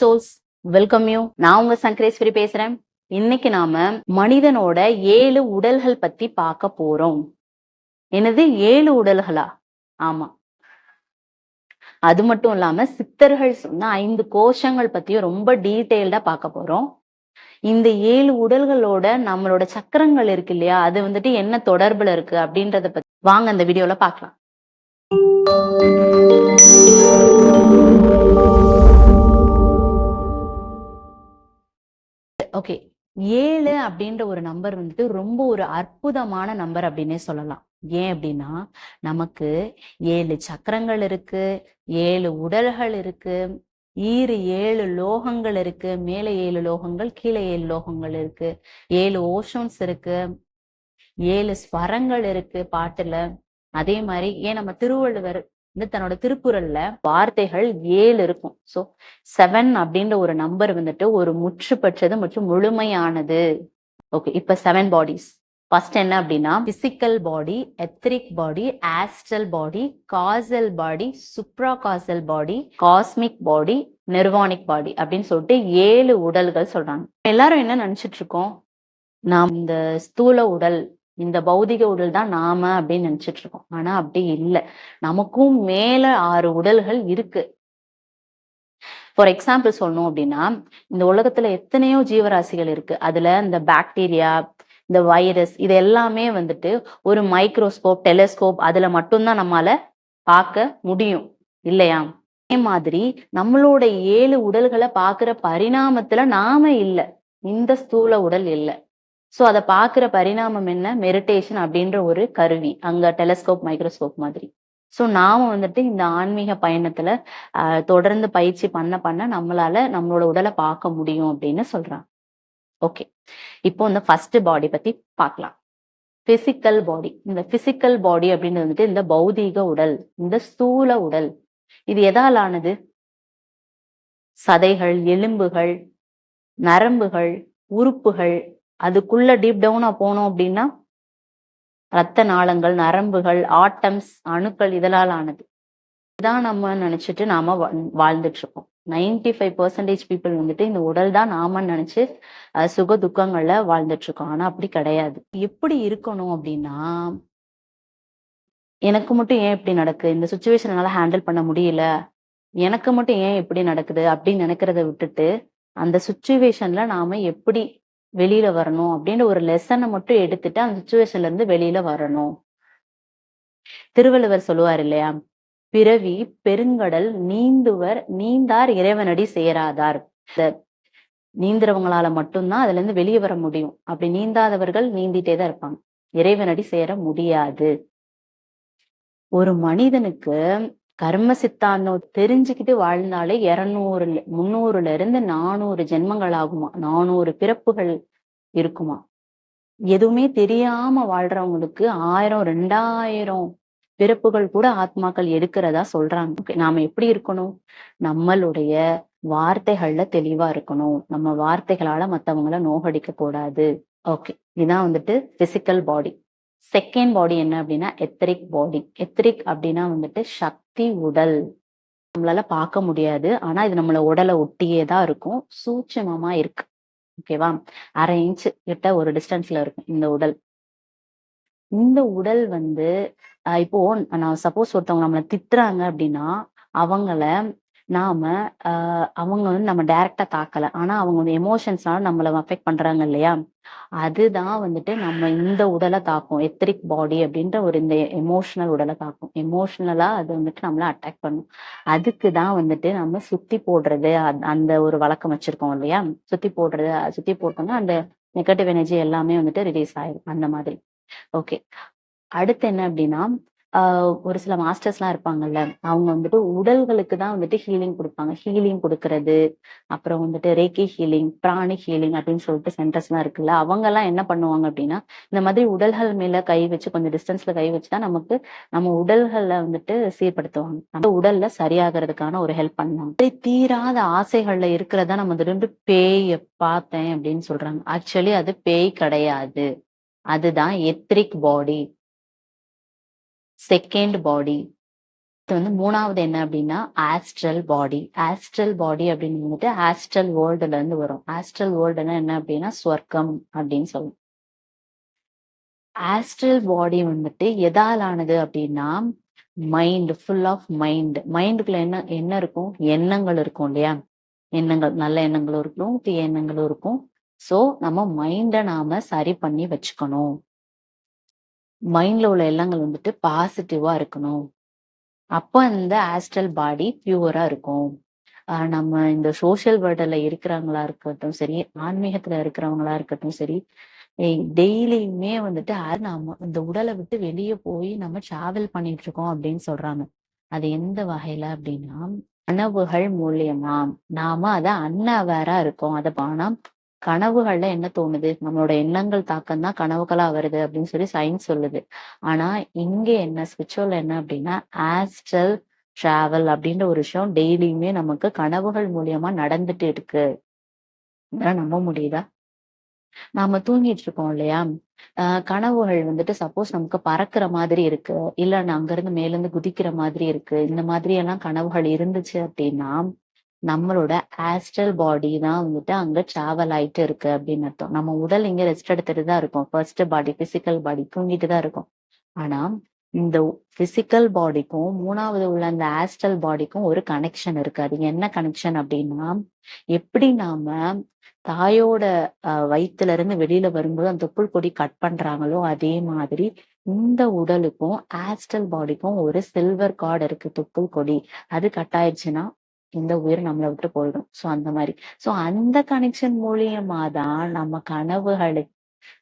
Souls welcome you நான் உங்க சங்கரேஸ்வரி பேசுறேன். இன்னைக்கு நாம மனிதனோட ஏழு உடல்கள் பத்தி பார்க்க போறோம். என்னது? ஏழு உடல்களா? ஆமா. அது மட்டும் இல்லாம சித்தர்கள் சொன்ன ஐந்து கோஷங்கள் பத்தியும் ரொம்ப டீட்டெயில்டா பார்க்க போறோம். இந்த ஏழு உடல்களோட நம்மளோட சக்கரங்கள் இருக்கு இல்லையா? அது வந்துட்டு என்ன தொடர்புல இருக்கு அப்படின்றத பத்தி வாங்க அந்த வீடியோல பார்க்கலாம். ஓகே ஏழு அப்படின்ற ஒரு நம்பர் வந்துட்டு ரொம்ப ஒரு அற்புதமான நம்பர் அப்படின்னே சொல்லலாம். ஏன் அப்படின்னா நமக்கு ஏழு சக்கரங்கள் இருக்கு ஏழு உடல்கள் இருக்கு ஈறு ஏழு லோகங்கள் இருக்கு மேலே ஏழு லோகங்கள் கீழே ஏழு லோகங்கள் இருக்கு ஏழு ஓஷன்ஸ் இருக்கு ஏழு ஸ்வரங்கள் இருக்கு பாட்டுல. அதே மாதிரி ஏன் நம்ம திருவள்ளுவர் வந்து தன்னோட திருக்குறள்ல வார்த்தைகள் ஏழு இருக்கும். சோ செவன் அப்படின்ற ஒரு நம்பர் வந்துட்டு ஒரு முற்று பெற்றது மற்றும் முழுமையானது. ஓகே இப்ப செவன் பாடிஸ் ஃபர்ஸ்ட் என்ன அப்படின்னா physical body etheric body astral body causal body supra causal body cosmic body nirvanic body அப்படின்னு சொல்லிட்டு ஏழு உடல்கள் சொல்றாங்க. எல்லாரும் என்ன நினைச்சிட்டு இருக்கோம்? நாம் இந்த ஸ்தூல உடல் இந்த பௌதிக உடல் தான் நாம அப்படின்னு நினைச்சிட்டு இருக்கோம். ஆனா அப்படி இல்லை. நமக்கும் மேல ஆறு உடல்கள் இருக்கு. ஃபார் எக்ஸாம்பிள் சொல்லணும் அப்படின்னா இந்த உலகத்துல எத்தனையோ ஜீவராசிகள் இருக்கு. அதுல இந்த பாக்டீரியா இந்த வைரஸ் இது எல்லாமே வந்துட்டு ஒரு மைக்ரோஸ்கோப் டெலிஸ்கோப் அதுல மட்டும்தான் நம்மால பார்க்க முடியும். இல்லையா? அதே மாதிரி நம்மளோட ஏழு உடல்களை பாக்குற பரிணாமத்துல நாம இல்லை. இந்த ஸ்தூல உடல் இல்லை. ஸோ அதை பார்க்குற பரிணாமம் என்ன? மெடிடேஷன் அப்படின்ற ஒரு கருவி. அங்க டெலஸ்கோப் மைக்ரோஸ்கோப் மாதிரி. ஸோ நாம வந்துட்டு இந்த ஆன்மீக பயணத்தில் ஆஹ் தொடர்ந்து பயிற்சி பண்ண பண்ண நம்மளால நம்மளோட உடலை பார்க்க முடியும் அப்படின்னு சொல்றாங்க. ஓகே இப்போ இந்த ஃபர்ஸ்ட் பாடி பத்தி பார்க்கலாம். பிசிக்கல் பாடி இந்த பிசிக்கல் பாடி அப்படின்னு வந்துட்டு இந்த பௌதீக உடல் இந்த ஸ்தூல உடல். இது எதால் ஆனது சதைகள் எலும்புகள் நரம்புகள் உறுப்புகள் அதுக்குள்ள டீப் டவுனா போனோம் அப்படின்னா ரத்த நாளங்கள் நரம்புகள் ஆட்டம்ஸ் அணுக்கள் இதெல்லாம் ஆனது. இதான் நம்ம நினைச்சிட்டு நாம வாழ்ந்துட்டு இருக்கோம் நைன்டி ஃபைவ் பர்சன்டேஜ் பீப்புள் வந்துட்டு இந்த உடல் தான் நாம நினைச்சு சுக துக்கங்கள்ல வாழ்ந்துட்டு இருக்கோம் ஆனா அப்படி கிடையாது. எப்படி இருக்கணும் அப்படின்னா எனக்கு மட்டும் ஏன் இப்படி நடக்கு? இந்த சுச்சுவேஷன் என்னால ஹேண்டில் பண்ண முடியல. எனக்கு மட்டும் ஏன் இப்படி நடக்குது? அப்படின்னு நினைக்கிறத விட்டுட்டு அந்த சுச்சுவேஷன்ல நாம எப்படி வெளியில வரணும் அப்படின்ற ஒரு லெசனை மட்டும் எடுத்துட்டு அந்த சுச்சுவேஷன்ல இருந்து வெளியில வரணும். திருவள்ளுவர் சொல்லுவார் இல்லையா? பிறவி பெருங்கடல் நீந்துவர் நீந்தார் இறைவனடி சேராதார். இந்த நீந்துறவங்களால மட்டும்தான் அதுல இருந்து வெளியே வர முடியும். அப்படி நீந்தாதவர்கள் நீந்திட்டே தான் இருப்பாங்க. இறைவனடி சேர முடியாது. ஒரு மனிதனுக்கு கர்ம சித்தாந்தம் தெரிஞ்சுக்கிட்டு வாழ்ந்தாலே இரநூறுல முன்னூறுல இருந்து நானூறு ஜென்மங்கள் ஆகுமா நானூறு பிறப்புகள் இருக்குமா? எதுவுமே தெரியாம வாழ்றவங்களுக்கு ஆயிரம் ரெண்டாயிரம் பிறப்புகள் கூட ஆத்மாக்கள் எடுக்கிறதா சொல்றாங்க. நாம எப்படி இருக்கணும்? நம்மளுடைய வார்த்தைகள்ல தெளிவா இருக்கணும். நம்ம வார்த்தைகளால மத்தவங்கள நோகடிக்க கூடாது ஓகே இதான் வந்துட்டு பிசிக்கல் பாடி செகண்ட் பாடி என்ன அப்படின்னா எத்திரிக் பாடி. எத்திரிக் அப்படின்னா வந்துட்டு சக்தி உடல். நம்மளால பார்க்க முடியாது. ஆனா இது நம்மள உடலை ஒட்டியே தான் இருக்கும். சூட்சமமா இருக்கு. ஓகேவா அரை இன்ச் கிட்ட ஒரு டிஸ்டன்ஸ்ல இருக்கும் இந்த உடல். இந்த உடல் வந்து இப்போ நான் சப்போஸ் ஒருத்தவங்க நம்மளை திட்டுறாங்க அப்படின்னா அவங்கள நாம அவங்க வந்து நம்ம டைரக்டா தாக்கல. ஆனா அவங்க வந்து எமோஷன்ஸ்னால நம்மள அஃபெக்ட் பண்றாங்க இல்லையா? அதுதான் வந்துட்டு நம்ம இந்த உடலை தாக்கும். எத்திரிக் பாடி அப்படின்ற ஒரு இந்த எமோஷனல் உடலை தாக்கும். எமோஷனலா அது வந்துட்டு நம்மள அட்டாக் பண்ணும். அதுக்கு தான் வந்துட்டு நம்ம சுத்தி போடுறது அந்த ஒரு வழக்கம் வச்சிருக்கோம் இல்லையா? சுத்தி போடுறது சுத்தி போட்டோம்னா அந்த நெகட்டிவ் எனர்ஜி எல்லாமே வந்துட்டு ரிலீஸ் ஆயிடும் அந்த மாதிரி. ஓகே அடுத்து என்ன அப்படின்னா ஒரு சில மாஸ்டர்ஸ்லாம் இருப்பாங்கல்ல அவங்க வந்துட்டு உடல்களுக்கு தான் வந்துட்டு ஹீலிங் கொடுப்பாங்க. ஹீலிங் கொடுக்கறது அப்புறம் வந்துட்டு ரேக்கி ஹீலிங் பிராணி ஹீலிங் அப்படின்னு சொல்லிட்டு சென்டர்ஸ்லாம் இருக்குல்ல அவங்க எல்லாம் என்ன பண்ணுவாங்க அப்படின்னா இந்த மாதிரி உடல்கள் மேல கை வச்சு கொஞ்சம் டிஸ்டன்ஸ்ல கை வச்சு தான் நமக்கு நம்ம உடல்களை வந்துட்டு சீர்படுத்துவாங்க. நம்ம உடல்ல சரியாகிறதுக்கான ஒரு ஹெல்ப் பண்ணுவாங்க. தீராத ஆசைகள்ல இருக்கிறதா நம்ம திரும்ப பேய பார்த்தேன் அப்படின்னு சொல்றாங்க. ஆக்சுவலி அது பேய் கிடையாது. அதுதான் எத்ரிக் பாடி. செகண்ட் பாடி இது வந்து மூணாவது என்ன அப்படின்னா ஆஸ்ட்ரல் பாடி ஆஸ்ட்ரல் பாடி அப்படின்னு வந்துட்டு ஆஸ்ட்ரல் வேர்ல்டுல இருந்து வரும். ஆஸ்ட்ரல் வேர்ல்டுனா என்ன அப்படின்னா ஸ்வர்க்கம் அப்படின்னு சொல்லுவோம். ஆஸ்ட்ரல் பாடி வந்துட்டு எதால் ஆனது அப்படின்னா மைண்ட் ஃபுல் ஆஃப் மைண்ட் மைண்டுக்குள்ள என்ன என்ன இருக்கும்? எண்ணங்கள் இருக்கும் இல்லையா? எண்ணங்கள் நல்ல எண்ணங்களும் இருக்கும் தீய எண்ணங்களும் இருக்கும். சோ நம்ம மைண்டை நாம சரி பண்ணி வச்சுக்கணும். மைண்ட்ல உள்ள எண்ணங்கள் வந்துட்டு பாசிட்டிவா இருக்கணும். அப்போ இந்த ஆஸ்ட்ரல் பாடி பியூரா இருக்கும். ஆஹ் நம்ம இந்த சோஷியல் வேர்ல்டுல இருக்கிறவங்களா இருக்கட்டும் சரி ஆன்மீகத்துல இருக்கிறவங்களா இருக்கட்டும் சரி டெய்லியுமே வந்துட்டு நாம இந்த உடலை விட்டு வெளியே போய் நம்ம டிராவல் பண்ணிட்டு இருக்கோம் அப்படின்னு சொல்றாங்க. அது எந்த வகையில அப்படின்னா கனவுகள் மூலியமா நாம அதை அன்னவேரா இருக்கோம். அதை ஆனா கனவுகள்ல என்ன தோணுது? நம்மளோட எண்ணங்கள் தாக்கம் தான் கனவுகளா வருது அப்படின்னு சொல்லி சயின்ஸ் சொல்லுது. ஆனா இங்க என்ன ஸ்பிரிச்சுவல் என்ன அப்படின்னா ஆஸ்ட்ரல் டிராவல் அப்படின்ற ஒரு விஷயம் டெய்லியுமே நமக்கு கனவுகள் மூலியமா நடந்துட்டு இருக்கு. இதெல்லாம் நம்ப முடியுதா? நாம தூங்கிட்டு இருக்கோம் இல்லையா? ஆஹ் கனவுகள் வந்துட்டு சப்போஸ் நமக்கு பறக்கிற மாதிரி இருக்கு. இல்ல அங்க இருந்து மேல இருந்து குதிக்கிற மாதிரி இருக்கு. இந்த மாதிரி எல்லாம் கனவுகள் இருந்துச்சு அப்படின்னா நம்மளோட ஆஸ்ட்ரல் பாடி தான் வந்துட்டு அங்க டிராவல் ஆயிட்டு இருக்கு அப்படின்னு அர்த்தம். நம்ம உடல் இங்க ரெஸ்ட் எடுத்துட்டு தான் இருக்கோம். ஃபர்ஸ்ட் பாடி பிசிக்கல் பாடி தூங்கிட்டு தான் இருக்கும். ஆனா இந்த பிசிக்கல் பாடிக்கும் மூணாவது உள்ள அந்த ஆஸ்ட்ரல் பாடிக்கும் ஒரு கனெக்ஷன் இருக்கு. அது என்ன கனெக்ஷன் அப்படின்னா எப்படி நாம தாயோட அஹ், வயித்துல இருந்து வெளியில வரும்போது அந்த தொப்புள் கொடி கட் பண்றாங்களோ அதே மாதிரி இந்த உடலுக்கும் ஆஸ்டல் பாடிக்கும் ஒரு சில்வர் கார்டு இருக்கு தொப்புள் கொடி. அது கட் ஆயிடுச்சுன்னா இந்த உயிர் நம்மளை விட்டு போயிடும். சோ அந்த மாதிரி. சோ அந்த கனெக்ஷன் மூலியமா தான் நம்ம கனவுகளை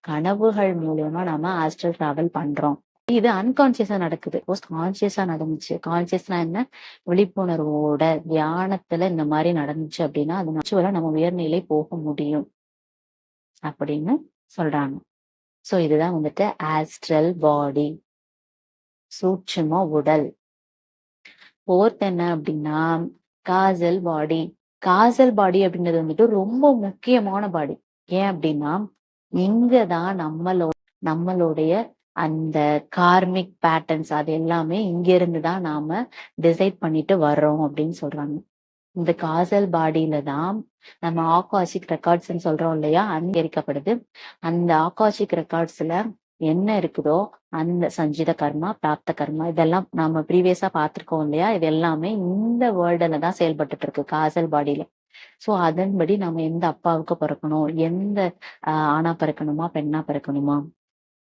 கனவுகள் மூலியமா நம்ம ஆஸ்ட்ரல் டிராவல் பண்றோம். இது அன்கான்சியஸா நடக்குது. போஸ்ட் கான்சியஸா நடந்துச்சு. கான்சியஸ்னா என்ன? விழிப்புணர்வோட தியானத்துல இந்த மாதிரி நடந்துச்சு அப்படின்னா அது நச்சுவலா நம்ம உயர்நிலை போக முடியும். அப்படின்னு சொல்றாங்க. சோ இதுதான் வந்துட்டு ஆஸ்ட்ரல் பாடி சூட்சும உடல். ஃபோர்த் என்ன அப்படின்னா காசல் பாடி காசல் பாடி அப்படின்றது வந்துட்டு ரொம்ப முக்கியமான பாடி ஏன் அப்படின்னா இங்கதான் நம்மளோட நம்மளுடைய அந்த கார்மிக் பேட்டர்ன்ஸ் அது எல்லாமே இங்க இருந்து தான் நாம டிசைட் பண்ணிட்டு வர்றோம் அப்படின்னு சொல்றாங்க. இந்த காசல் பாடியில தான் நம்ம ஆகாஷிக் ரெக்கார்ட்ஸ் சொல்றோம் இல்லையா? அங்கீகரிக்கப்படுது. அந்த ஆகாஷிக் ரெக்கார்ட்ஸ்ல என்ன இருக்குதோ அந்த சஞ்சித கர்மா பிராப்த கர்மா இதெல்லாம் நாம ப்ரீவியஸா பார்த்திருக்கோம் இல்லையா? இது எல்லாமே இந்த வேர்ல்டுல தான் செயல்பட்டுட்டு இருக்கு காசல் பாடியில சோ அதன்படி நம்ம எந்த அப்பாவுக்கு பிறக்கணும்? எந்த ஆஹ் ஆணா பிறக்கணுமா? பெண்ணா பிறக்கணுமா?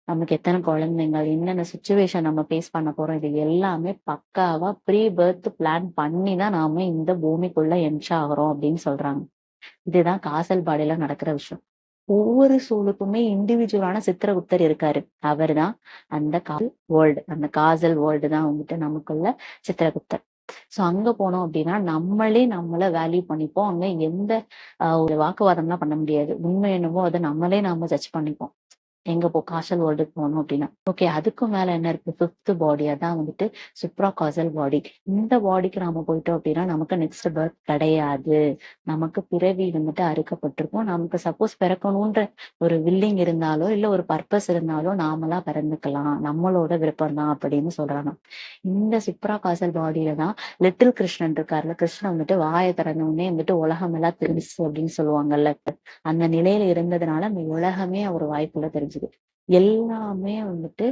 நமக்கு எத்தனை குழந்தைங்கள் என்னென்ன சுச்சுவேஷன் நம்ம ஃபேஸ் பண்ண போறோம்? இது எல்லாமே பக்காவா ப்ரீ பர்த் பிளான் பண்ணி தான் நாம இந்த பூமிக்குள்ள என்ட்ரு ஆகுறோம் அப்படின்னு சொல்றாங்க. இதுதான் காசல் பாடியில நடக்கிற விஷயம். ஒவ்வொரு சூழுக்குமே இண்டிவிஜுவலான சித்திரகுப்தர் இருக்காரு. அவர்தான் அந்த கால் வேர்ல்டு அந்த காசல் வேர்ல்டு தான் வந்துட்டு நமக்குள்ள சித்திரகுப்தர். சோ அங்க போனோம் அப்படின்னா நம்மளே நம்மள வேல்யூ பண்ணிப்போம். அங்க எந்த ஒரு வாக்குவாதம்லாம் பண்ண முடியாது. உண்மை என்னமோ அதை நம்மளே நாம ஜட்ஜ் பண்ணிப்போம். எங்க போ காசல் வேர்ல்டுக்கு போகணும் அப்படின்னா. ஓகே அதுக்கும் மேல என்ன இருக்கு? ஃபிஃப்த் பாடி அதான் வந்துட்டு சுப்ரா காசல் பாடி இந்த பாடிக்கு நாம போயிட்டோம் அப்படின்னா நமக்கு நெக்ஸ்ட் பர்த் கிடையாது. நமக்கு பிறவி வந்துட்டு அறுக்கப்பட்டிருக்கும். நமக்கு சப்போஸ் பிறக்கணும்ன்ற ஒரு வில்லிங் இருந்தாலோ இல்ல ஒரு பர்பஸ் இருந்தாலோ நாமளா பிறந்துக்கலாம். நம்மளோட விருப்பம் தான் அப்படின்னு சொல்றாங்க. இந்த சுப்ரா காசல் பாடியில தான் லிட்டில் கிருஷ்ணன் இருக்காருல்ல கிருஷ்ணன் வந்துட்டு வாயை திறந்த உடனே வந்துட்டு உலகம் எல்லாம் தெரிஞ்சு அப்படின்னு சொல்லுவாங்கல்ல. அந்த நிலையில இருந்ததுனால அந்த உலகமே அவர் வாய்ப்புல தெரிஞ்சு தெரிஞ்சுது. எல்லாமே வந்துட்டு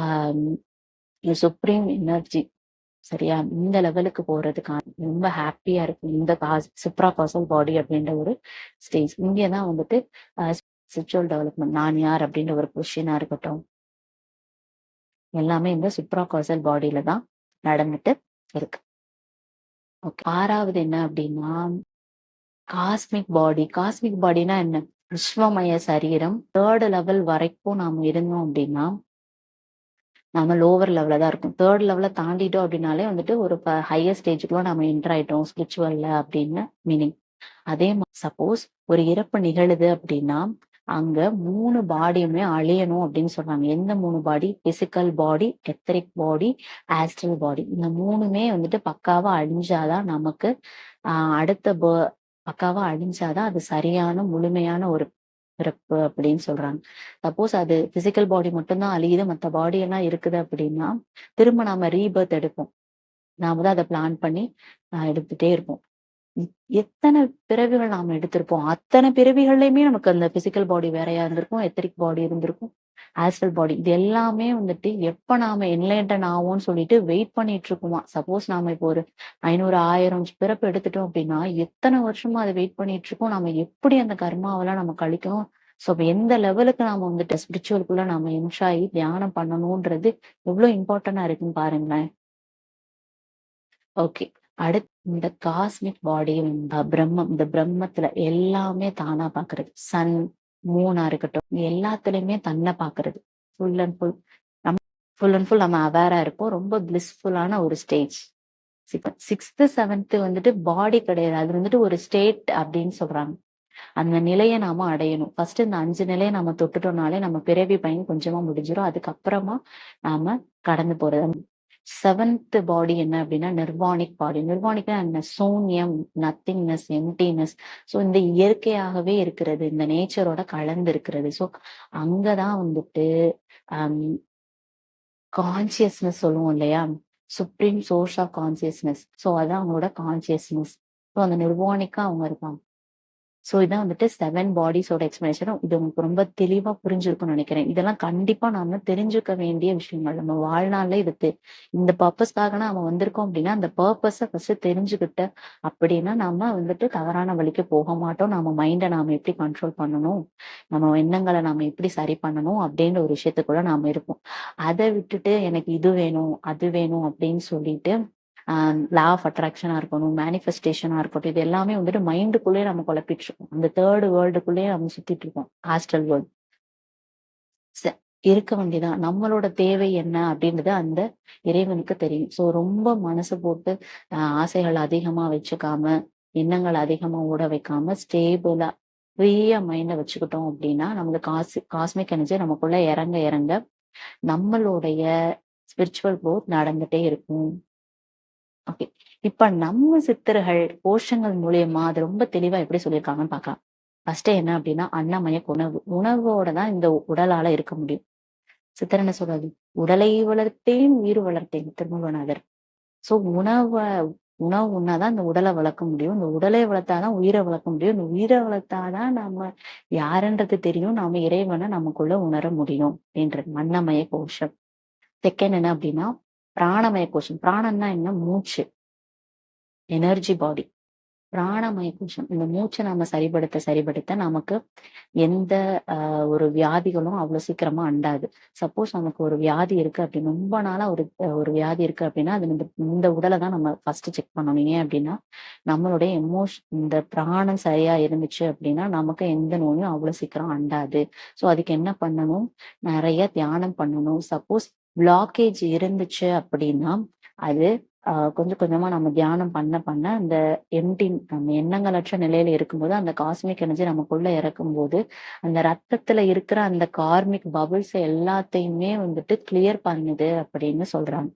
ஆஹ் சுப்ரீம் எனர்ஜி சரியா? இந்த லெவலுக்கு போறதுக்கான ரொம்ப ஹாப்பியா இருக்கும். இந்த காசு சூப்ரா காசல் பாடி அப்படின்ற ஒரு ஸ்டேஜ் இங்கதான் வந்துட்டு ஸ்பிரிச்சுவல் டெவலப்மெண்ட் நான் யார் அப்படின்ற ஒரு கொஸ்டினா இருக்கட்டும். எல்லாமே இந்த சுப்ரா காசல் பாடியில தான் நடந்துட்டு இருக்கு. ஓகே ஆறாவது என்ன அப்படின்னா காஸ்மிக் பாடி காஸ்மிக் பாடினா என்ன? விஸ்வமய சரீரம் தேர்ட் லெவல் வரைக்கும் நாம இருந்தோம் அப்படின்னா நம்ம லோவர் லெவல்ல தான் இருக்கும். தேர்ட் லெவல தாண்டிட்டோம் அப்படின்னாலே வந்துட்டு ஒரு ஹையர் ஸ்டேஜுக்குள்ள நம்ம என்டர் ஆயிட்டோம் ஸ்பிரிச்சுவல்ல அப்படின்னு மீனிங் அதே சப்போஸ் ஒரு இறப்பு நிகழுது அப்படின்னா அங்க மூணு பாடியுமே அழியணும் அப்படின்னு சொல்றாங்க. எந்த மூணு பாடி பிசிக்கல் பாடி எத்தரிக் பாடி ஆஸ்ட்ரல் பாடி இந்த மூணுமே வந்துட்டு பக்காவா அழிஞ்சாதான் நமக்கு ஆஹ் அடுத்த பக்காவா அழிஞ்சாதான் அது சரியான முழுமையான ஒரு பிறப்பு அப்படின்னு சொல்றாங்க. சப்போஸ் அது பிசிக்கல் பாடி மட்டும்தான் அழியுது மத்த பாடி எல்லாம் இருக்குது அப்படின்னா திரும்ப நாம ரீபர்த் எடுப்போம். நாம தான் அதை பிளான் பண்ணி ஆஹ் எடுத்துட்டே இருப்போம். எத்தனை பிறவிகள் நாம எடுத்திருப்போம்? அத்தனை பிறவிகள்லையுமே நமக்கு அந்த பிசிக்கல் பாடி வேறையா இருந்திருக்கும் எத்தரிக் பாடி இருந்திருக்கும். ஆஸ்ட்ரல் பாடி இது எல்லாமே வந்துட்டு எப்ப நாம என்லைட்டன் ஆகும்னு சொல்லிட்டு வெயிட் பண்ணிட்டு இருக்குமா? சப்போஸ் நாம இப்போ ஒரு ஐநூறு ஆயிரம் பிறப்பு எடுத்துட்டோம் அப்படின்னா எத்தனை வருஷமா அதை வெயிட் பண்ணிட்டு இருக்கோம்? நாம எப்படி அந்த கர்மாவெல்லாம் நம்ம கழிக்கணும்? ஸோ எந்த லெவலுக்கு நாம வந்துட்டு ஸ்பிரிச்சுவலுக்குள்ள நாம இன்ஷாயி தியானம் பண்ணணும்ன்றது எவ்வளவு இம்பார்ட்டண்டா இருக்குன்னு பாருங்களேன். ஓகே அடுத்து இந்த காஸ்மிக் பாடி பிரம்மம் இந்த பிரம்மத்துல எல்லாமே தானா பாக்குறது. சன் மூணா இருக்கட்டும். எல்லாத்துலயுமே தன்னை பாக்குறது ஃபுல் அண்ட் ஃபுல் நம்ம ஃபுல் அண்ட் ஃபுல் நம்ம அவேரா இருப்போம். ரொம்ப பிளிஸ்ஃபுல்லான ஒரு ஸ்டேஜ் சிக்ஸ்த்து செவன்த் வந்துட்டு பாடி கிடையாது. அது வந்துட்டு ஒரு ஸ்டேட் அப்படின்னு சொல்றாங்க. அந்த நிலையை நாம அடையணும். ஃபர்ஸ்ட் இந்த அஞ்சு நிலையை நம்ம தொட்டுட்டோம்னாலே நம்ம பிறவி பயன் கொஞ்சமா முடிஞ்சிடும் அதுக்கப்புறமா நாம கடந்து போறது. செவன்த் பாடி என்ன அப்படின்னா நிர்வாணிக் பாடி நிர்வாணிக்னா என்ன? சூன்யம் நத்திங்னஸ் எம்டினஸ் ஸோ இந்த இயற்கையாகவே இருக்கிறது இந்த நேச்சரோட கலந்து இருக்கிறது ஸோ அங்கதான் வந்துட்டு um, கான்சியஸ்னஸ் சொல்லுவோம் இல்லையா? Supreme source of consciousness so அதான் அவங்களோட கான்சியஸ்னஸ் ஸோ அந்த நிர்வாணிக்கா அவங்க இருப்பாங்க. ஸோ இதான் வந்துட்டு செவன் பாடிஸோட எக்ஸ்பிளேஷன் இது உங்களுக்கு ரொம்ப தெளிவா புரிஞ்சிருக்கும்னு நினைக்கிறேன். இதெல்லாம் கண்டிப்பா நாம தெரிஞ்சுக்க வேண்டிய விஷயங்கள். நம்ம வாழ்நாளில் இது இந்த பர்பஸ்க்காக நாம வந்திருக்கோம் அப்படின்னா அந்த பர்பஸை ஃபர்ஸ்ட் தெரிஞ்சுக்கிட்ட அப்படின்னா நாம வந்துட்டு தவறான வழிக்கு போக மாட்டோம். நம்ம மைண்டை நாம எப்படி கண்ட்ரோல் பண்ணணும்? நம்ம எண்ணங்களை நாம எப்படி சரி பண்ணணும்? அப்படின்ற ஒரு விஷயத்துக்குள்ள நாம இருப்போம். அதை விட்டுட்டு எனக்கு இது வேணும் அது வேணும் அப்படின்னு சொல்லிட்டு லா ஆஃப் அட்ராக்ஷனா இருக்கணும் மேனிஃபெஸ்டேஷனா இருக்கட்டும் இது எல்லாமே வந்துட்டு மைண்டுக்குள்ளேயே நம்ம குழப்பிட்டு இருக்கோம். அந்த தேர்ட் வேர்ல்டுக்குள்ளேயே நம்ம சுத்திட்டு இருக்கோம் ஹாஸ்டல் வேர்ல்டு இருக்க வேண்டியதான் நம்மளோட தேவை என்ன அப்படின்றது அந்த இறைவனுக்கு தெரியும். ஸோ ரொம்ப மனசு போட்டு ஆசைகள் அதிகமா வச்சுக்காம எண்ணங்கள் அதிகமா ஓட வைக்காம ஸ்டேபிளா ஃப்ரீயா மைண்ட வச்சுக்கிட்டோம் அப்படின்னா நமக்கு காசு காஸ்மிக் எனர்ஜி நமக்குள்ள இறங்க இறங்க நம்மளுடைய ஸ்பிரிச்சுவல் growth நடந்துட்டே இருக்கும். ஓகே இப்ப நம்ம சித்தர்கள் கோஷங்கள் மூலியமா அது ரொம்ப தெளிவா எப்படி சொல்லியிருக்காங்கன்னு பார்க்கலாம். ஃபர்ஸ்ட் என்ன அப்படின்னா அன்னமய உணவு. உணவோட தான் இந்த உடலால இருக்க முடியும். சித்தர் என்ன சொல்றது உடலை வளர்த்தேன் உயிர் வளர்த்தேன் திருமூலநாதர். சோ உணவை உணவு உண்ணாதான் இந்த உடலை வளர்க்க முடியும். இந்த உடலை வளர்த்தாதான் உயிரை வளர்க்க முடியும். இந்த உயிரை வளர்த்தாதான் நம்ம யாருன்றது தெரியும். நாம இறைவனை நமக்குள்ள உணர முடியும். அப்படின்றது அன்னமய கோஷம். செகண்ட் என்ன அப்படின்னா பிராணமய கோஷம். பிராணம்னா என்ன? மூச்சு. எனர்ஜி பாடி பிராணமய கோஷம். இந்த மூச்சை நம்ம சரிபடுத்த சரிபடுத்த நமக்கு எந்த ஆஹ் ஒரு வியாதிகளும் அவ்வளவு சீக்கிரமா அண்டாது. சப்போஸ் நமக்கு ஒரு வியாதி இருக்கு அப்படின்னு ரொம்ப நாளா ஒரு ஒரு வியாதி இருக்கு அப்படின்னா அது இந்த இந்த உடலை தான் நம்ம ஃபர்ஸ்ட் செக் பண்ணணும். ஏன் அப்படின்னா நம்மளுடைய எமோஷன் இந்த பிராணம் சரியா இருந்துச்சு அப்படின்னா நமக்கு எந்த நோயும் அவ்வளவு சீக்கிரம் அண்டாது. சோ அதுக்கு என்ன பண்ணணும்? நிறைய தியானம் பண்ணணும். சப்போஸ் பிளாக்கேஜ் இருந்துச்சு அப்படின்னா அது கொஞ்சம் கொஞ்சமா நம்ம தியானம் பண்ண பண்ண அந்த எம்டி நம்ம எண்ணங்களற்ற நிலையில இருக்கும்போது அந்த காஸ்மிக் எனர்ஜி நமக்குள்ள இறக்கும் போது அந்த ரத்தத்துல இருக்கிற அந்த கார்மிக் பபிள்ஸ் எல்லாத்தையுமே வந்துட்டு கிளியர் பண்ணுது அப்படின்னு சொல்றாங்க.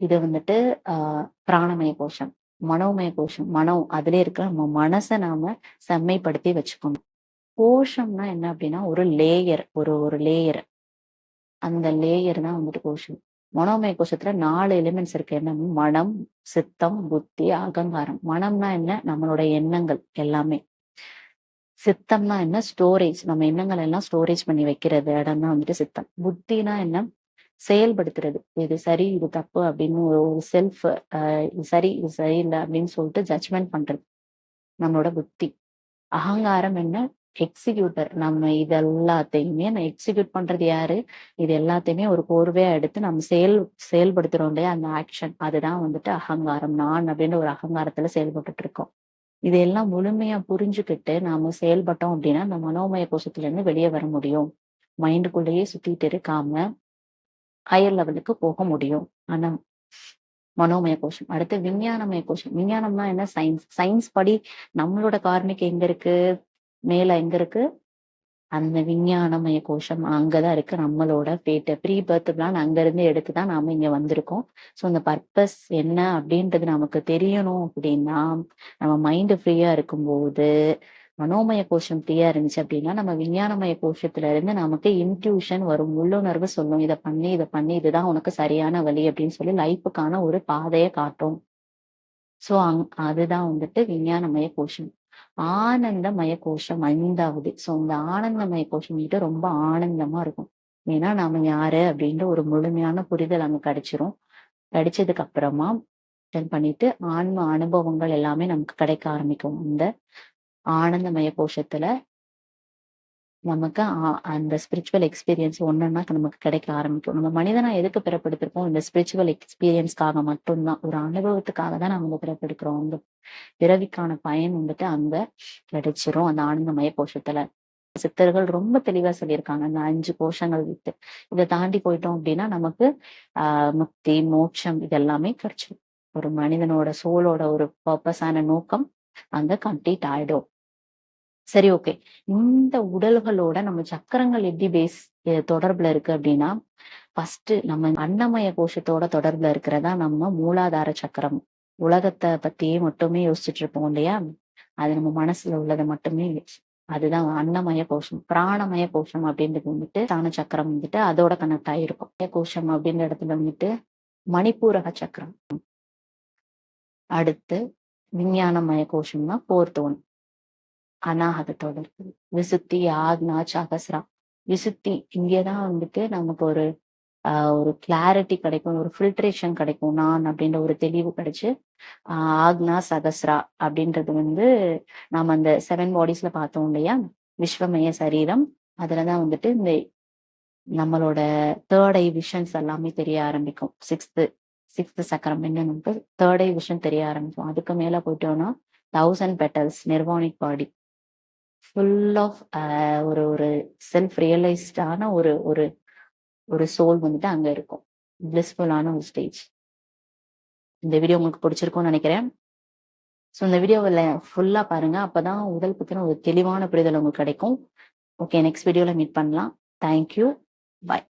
இது வந்துட்டு ஆஹ் பிராணமய கோஷம் மனோமய கோஷம் மனம் அதுல இருக்கிற நம்ம மனசை நாம செம்மைப்படுத்தி வச்சுக்கணும். கோஷம்னா என்ன அப்படின்னா ஒரு லேயர் ஒரு ஒரு லேயர் அந்த லேயர் தான் வந்துட்டு கோஷம். மனோமய கோஷத்துல நாலு எலிமெண்ட்ஸ் இருக்கு. என்ன? மனம் சித்தம் புத்தி அகங்காரம். மனம்னா என்ன? நம்மளோட எண்ணங்கள் எல்லாமே. சித்தம்னா என்ன? ஸ்டோரேஜ் நம்ம எண்ணங்கள் எல்லாம் ஸ்டோரேஜ் பண்ணி வைக்கிறது. இடம் தான் வந்துட்டு சித்தம். புத்தினா என்ன? செயல்படுத்துறது. இது சரி இது தப்பு அப்படின்னு ஒரு ஒரு செல்ஃப் இது சரி இது சரியில்லை அப்படின்னு சொல்லிட்டு ஜட்ஜ்மெண்ட் பண்றது. நம்மளோட புத்தி. அகங்காரம் என்ன? எக்ஸிக்யூட்டர் நம்ம இது எல்லாத்தையுமே நான் எக்ஸிக்யூட் பண்றது யாரு? இது எல்லாத்தையுமே ஒரு கோர்வையா எடுத்து நம்ம செயல் செயல்படுத்துறோம் இல்லையா? அந்த ஆக்ஷன் அதுதான் வந்துட்டு அகங்காரம். நான் அப்படின்ற ஒரு அகங்காரத்துல செயல்பட்டுட்டு இருக்கோம் இதையெல்லாம் முழுமையா புரிஞ்சுக்கிட்டு நாம செயல்பட்டோம் அப்படின்னா அந்த மனோமய கோஷத்துல இருந்து வெளியே வர முடியும். மைண்டுக்குள்ளேயே சுத்திட்டு இருக்காம ஹையர் லெவலுக்கு போக முடியும். ஆனா மனோமய கோஷம். அடுத்து விஞ்ஞானமய கோஷம். விஞ்ஞானம்னா என்ன? சயின்ஸ் சயின்ஸ் படி நம்மளோட கார்மிக் எங்க இருக்கு? மேல எங்க இருக்கு? அந்த விஞ்ஞானமய கோஷம் அங்கதான் இருக்கு. நம்மளோட பேட்டு ப்ரீ பர்த் பிளான் அங்க இருந்து எடுத்துதான் நாம இங்க வந்திருக்கோம். ஸோ அந்த பர்பஸ் என்ன அப்படின்றது நமக்கு தெரியணும் அப்படின்னா நம்ம மைண்ட் ஃப்ரீயா இருக்கும்போது மனோமய கோஷம் ஃப்ரீயா இருந்துச்சு அப்படின்னா நம்ம விஞ்ஞானமய கோஷத்துல இருந்து நமக்கு இன்ட்யூஷன் வரும். உள்ளுணர்வு சொல்லும். இதை பண்ணி இதை பண்ணி இதுதான் உனக்கு சரியான வழி அப்படின்னு சொல்லி லைஃபுக்கான ஒரு பாதையை காட்டும். ஸோ அங் அதுதான் வந்துட்டு விஞ்ஞானமய கோஷம். ஆனந்தமய கோஷம் ஐந்தாவது. சோ இந்த ஆனந்தமய கோஷம் வந்துட்டு ரொம்ப ஆனந்தமா இருக்கும். ஏன்னா நாம யாரு அப்படின்ற ஒரு முழுமையான புரிதல் அங்க கிடைச்சிரும். கிடைச்சதுக்கு அப்புறமா பண்ணிட்டு ஆன்ம அனுபவங்கள் எல்லாமே நமக்கு கிடைக்க ஆரம்பிக்கும். இந்த ஆனந்தமய கோஷத்துல நமக்கு அந்த ஸ்பிரிச்சுவல் எக்ஸ்பீரியன்ஸ் ஒன்றுன்னா நமக்கு கிடைக்க ஆரம்பிக்கும். நம்ம மனிதனா எதுக்கு பிறப்படுத்திருக்கோம்? இந்த ஸ்பிரிச்சுவல் எக்ஸ்பீரியன்ஸ்க்காக மட்டும்தான். ஒரு அனுபவத்துக்காக தான் நம்ம பிறப்பெடுக்கிறோம் அந்த பிறவிக்கான பயன் வந்துட்டு அங்க கிடைச்சிரும். அந்த ஆனந்தமய கோஷத்துல. சித்தர்கள் ரொம்ப தெளிவா சொல்லியிருக்காங்க. அந்த அஞ்சு கோஷங்கள் விட்டு. இதை தாண்டி போயிட்டோம் அப்படின்னா நமக்கு ஆஹ் முக்தி மோட்சம் இதெல்லாமே கிடைச்சிடும் ஒரு மனிதனோட சோலோட ஒரு பர்பஸான நோக்கம் அங்க கம்ப்ளீட் ஆயிடும். சரி ஓகே. இந்த உடல்களோட நம்ம சக்கரங்கள் எப்படி பேஸ் தொடர்புல இருக்கு அப்படின்னா ஃபர்ஸ்ட் நம்ம அன்னமய கோஷத்தோட தொடர்புல இருக்கிறதா நம்ம மூலாதார சக்கரம். உலகத்தை பத்தியே மட்டுமே யோசிச்சுட்டு இருப்போம் இல்லையா? அது நம்ம மனசுல உள்ளதை மட்டுமே அதுதான் அன்னமய கோஷம். பிராணமய கோஷம் அப்படின்றது வந்துட்டு தான சக்கரம் வந்துட்டு அதோட கனெக்ட் ஆயிருக்கும். கோஷம் அப்படின்ற இடத்துல வந்துட்டு மணிப்பூரக சக்கரம். அடுத்து விஞ்ஞானமய கோஷம்னா போர்த்தோன். ஒன் அநாகதத்தோட இருக்குது விசுத்தி ஆக்னா சகசரா விசுத்தி இங்கேதான் வந்துட்டு நமக்கு ஒரு ஒரு கிளாரிட்டி கிடைக்கும் ஒரு ஃபில்ட்ரேஷன் கிடைக்கும் நான் அப்படின்ற ஒரு தெளிவு கிடைச்சு ஆக்னா சகஸ்ரா அப்படின்றது வந்து நாம் அந்த செவன் பாடிஸ்ல பார்த்தோம் இல்லையா? விஸ்வமய சரீரம். அதுலதான் வந்துட்டு இந்த நம்மளோட தேர்ட் ஐ விஷன்ஸ் எல்லாமே தெரிய ஆரம்பிக்கும். சிக்ஸ்த்து சிக்ஸ்த்து சக்கரம் என்ன நமக்கு? தேர்ட் ஐ விஷன் தெரிய ஆரம்பிக்கும். அதுக்கு மேல போயிட்டோம்னா thousand petals nirvanic body full of ஒரு ஒரு செல்ஃப் ரியலைஸ்டான ஒரு ஒரு ஒரு சோல் வந்துட்டு அங்கே இருக்கும். பிளிஸ்ஃபுல்லான ஒரு ஸ்டேஜ் இந்த வீடியோ உங்களுக்கு பிடிச்சிருக்கும்னு நினைக்கிறேன். ஸோ இந்த வீடியோவில் ஃபுல்லாக பாருங்கள் அப்போ தான் உடல் பற்றின ஒரு தெளிவான புரிதல் உங்களுக்கு கிடைக்கும். ஓகே நெக்ஸ்ட் வீடியோவில் மீட் பண்ணலாம். Thank you bye